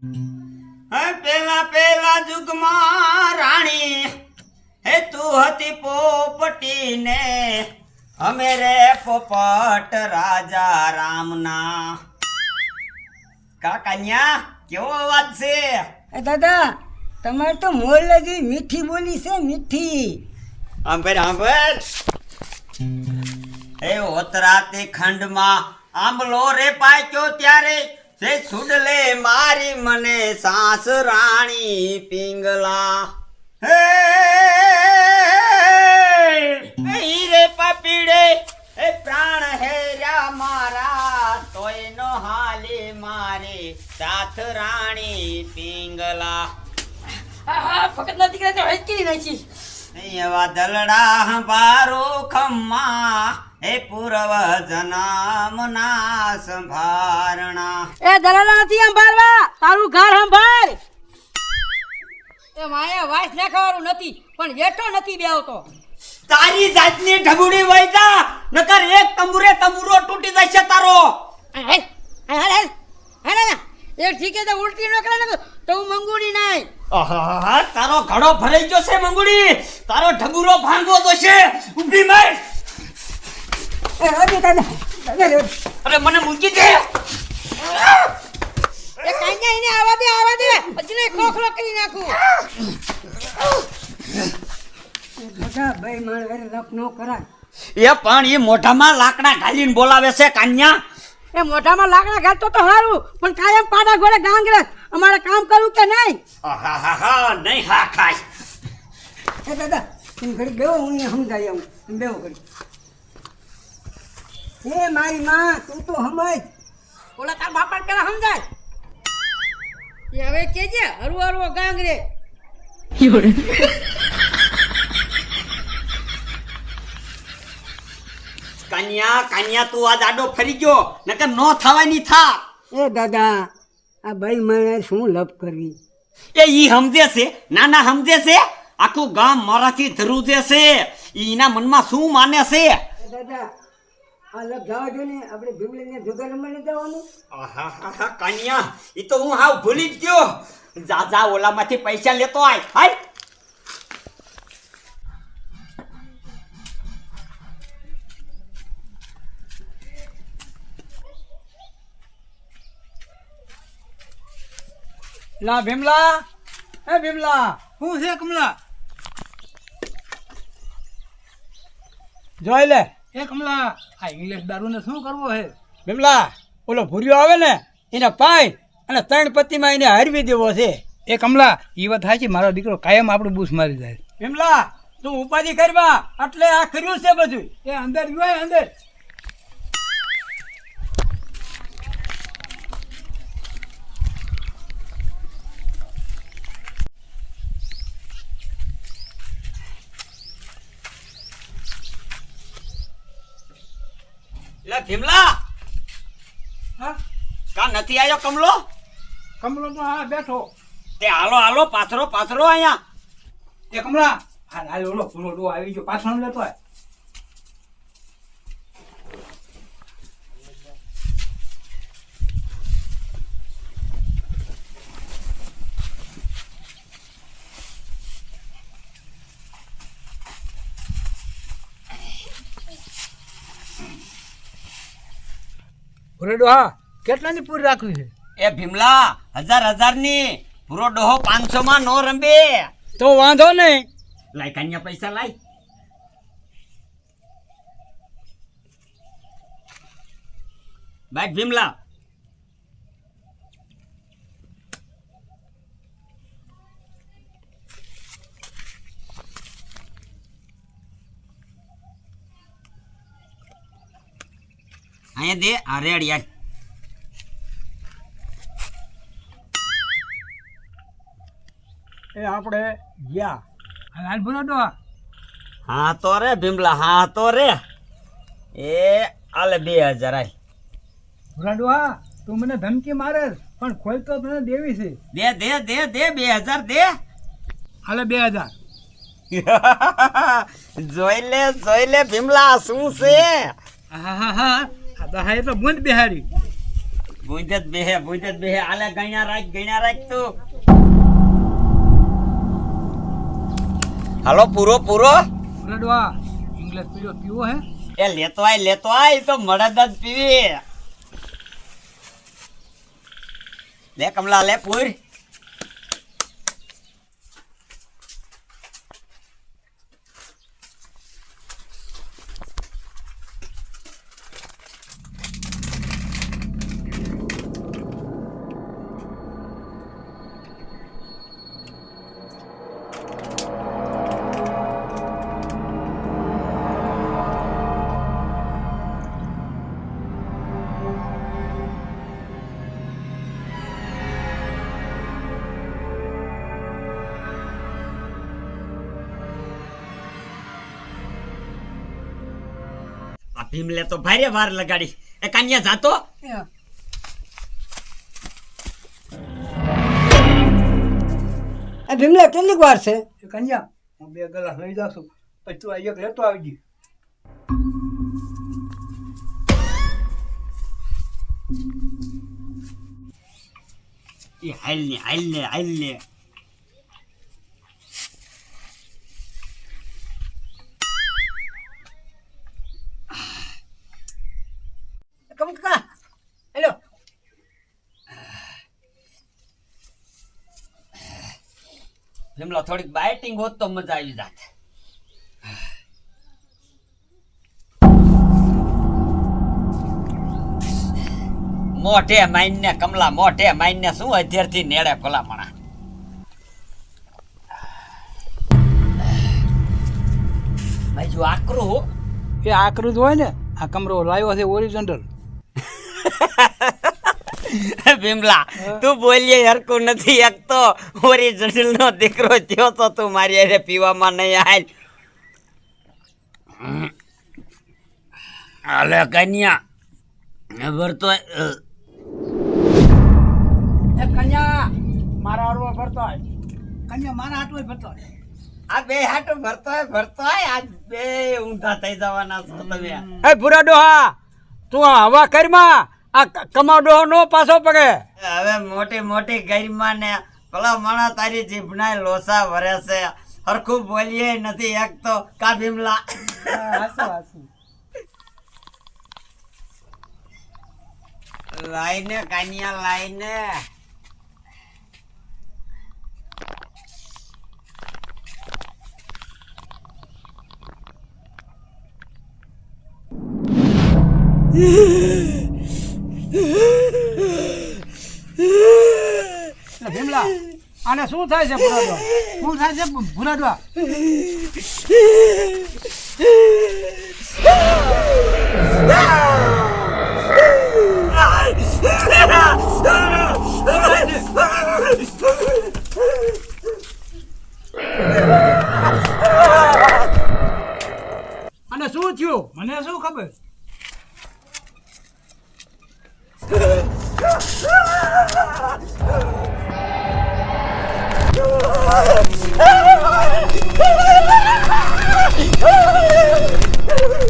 હે પેલા પેલા જુગમાં રાણી હે તું હતી પોપટી ને અમે રે પોપટ રાજા રામના. કાકાન્યા કેવો અવાજ છે? એ દાદા તમારે તો મોરલાજી મીઠી બોલી છે મીઠી. આંભર આંભર એ ઓતરાતે ખંડમાં આંબલો રે પાક્યો ત્યારે? જે સુડલે મારી મને સાસ રાણી પિંગલા. હે હીરે પપીડે, એ પ્રાણ હેર્યા મારા, તોય નો હાલે મારે સાથ રાણી પિંગલા. ફકત ના દીકરા તો હેચકી નાખી એવા દલડા હંભારો ખમ્મા હે પૂર્વ જનામના સંભારણા એ દલડા નથી સંભાળવા તારું ઘર સંભાળ. એ માયા વાસ નાખવાનું નથી પણ હેઠો નથી બેવતો. તારી જાતની ઢબુડી વૈતા નકર એક તંબુરે તંબુરો તૂટી જશે તારો. એક ઠીકે તો ઉલટી ન કરે ને તો હું મંગુડી નાય. આહાહા, તારો ઘડો ભરાઈ ગયો છે મંગુડી. તારો ઢગુરો ભાંગવો તો છે ઊભી માર. અરે મને મૂકી દે. એ કાંઈ એને આવા દે આવા દે. પછી ખોખલો કરી નાખું. બધા ભાઈ મારે લપ નો કરાય. એ પણ એ મોઢામાં લાકડા ઘાલીને બોલાવે છે કાન્યા. એ મોઢામાં લાકડા ઘાલતો તો સારું પણ કાયમ પાડા ઘોડે ગાંગરે. અમારે કામ કરવું કે નહીં? આહાહા, નહીં હા ખાય. એ દાદા તમે ઘડી બેવો હું સમજાઈ આવું. તમે બેવો ઘડી એ મારી માં તું તો સમજ. ઓલા તાર બાપા પેલા સમજાય. એ હવે કેજે હરવો હરવો ગાંગરે. કાન્યા કાન્યા તું આ આડો ફરી ગયો. નકર નો થવાની થા એ દાદા આ ભાઈ મને શું લપ કરવી? એ ઈ સમજે છે? નાના સમજે છે? આખું ગામ મારાથી ધ્રુજે છે. એના મનમાં શું માને છે? એ દાદા આ લપ જવા જો ને આપણે ભીમલીને જુગાર રમવા નથી જવાનું. આહા કાન્યા ઈ તો હું હાવ ભૂલી જ ગયો. જા જા ઓલામાંથી પૈસા લેતો આય. હાય. લા ભીમલા એ ભીમલા શું છે કમલા? જોઈ લે. એ કમલા આ ઇંગ્લિશ દારૂને શું કરવો હે? ભીમલા ઓલો ભૂર્યો આવે ને એને પાય અને ત્રણ પત્તીમાં એને હારવી દેવો છે. એ કમલા એ વાત થાય છે મારો દીકરો કાયમ આપણું બૂસ મારી જાય. ભીમલા તું ઉપાધિ કરવા એટલે આ કર્યું છે બધું. એ અંદર ગયો અંદર. લે ભીમલા હા? કા નથી આવ્યો કમલો? કમલો તો હા બેઠો. તે હાલો હાલો પાથરો પાથરો અહીંયા. એ કમલા હા હાલ ઓલો ફૂલો આવી ગયો. પાછળ લેતો આય. પૂરેડો હા. કેટલાની પૂરી રાખવી છે? એ ભીમલા હજાર હજારની પૂરો ડોહો પાંચસો માં નો રમે તો વાંધો નહીં. લાય કાન્યા પૈસા લાય. બાઈક ભીમલા. અહીંયા દે આ રેડ યાર એ આપણે ગયા. હાલ પૂરેડો હા તો રે ભીમલા હા તો રે. એ આલે બે હજાર આય. પૂરેડો હા તું મને ધમકી મારે પણ ખોલ તો તને દેવી છે. દે દે દે દે બે હજાર દે. હાલે બે હજાર. જોઈ લે જોઈ લે ભીમલા શું છે? હા હા હા. હા એ તો બુંદ બિહારી. ભૂંજ જ બેહે ભૂંજ જ બેહે. આલે ગણ્યા રાખ ગણ્યા રાખ તું. હાલો પૂરો પૂરો. રડવા. ઇંગ્લિશ પીડો પીવો હે. એ લેતો આય લેતો આય તો મળદ જ પીવી. લે કમલા લે પૂર. ભીમલે તો ભારે વાર લગાડી. એ કાન્યા જાતો? ભીમલે ભીમલા કેટલીક વાર છે? એ કન્યા હું બે ગલાસ લઈ જાશું. પછી તું આ એક લેતો આવજી. એ હાલ ને હાલ ને હાલ ને. ભીમલો થોડીક બાઇટિંગ હોત તો મજા આવી જાત. મોઢે માઈને કમલા મોઢે માઈને શું અધ્યરથી નેડે ભલામણા? જો આકરું એ આકરું જ હોય ને આ કમરો લાવ્યો છે ઓરિજિનલ ભીમલા તું બોલીએ હરકું નથી. એક તો ઓરિજિનલ નો દીકરો થયો તો તું મારી હારે પીવામાં નહીં હાલ. હાલે કન્યા. ભરતો એ કન્યા મારા હાડવા ભરતો કન્યા મારા હાટવા ભરતો આ બે હાટો ભરતો ભરતો આ બે ઊંધા થઈ જવાના છો તમે. એ ભૂરા હા તું હવા કરમાં. આ કમાડો નો પાછો પગે હવે મોટી મોટી ગરિમા ને ભલા માણા તારી જીભના લોસા વરે છે. હરખું બોલીએ નથી એક તો કા ભીમલા. લાઈને કાનિયા લાઈને. એટલે આને શું થાય છે ભૂરાડવા શું થાય છે ભૂરાડવા? અને શું થયું? મને શું ખબર? ハハハハ!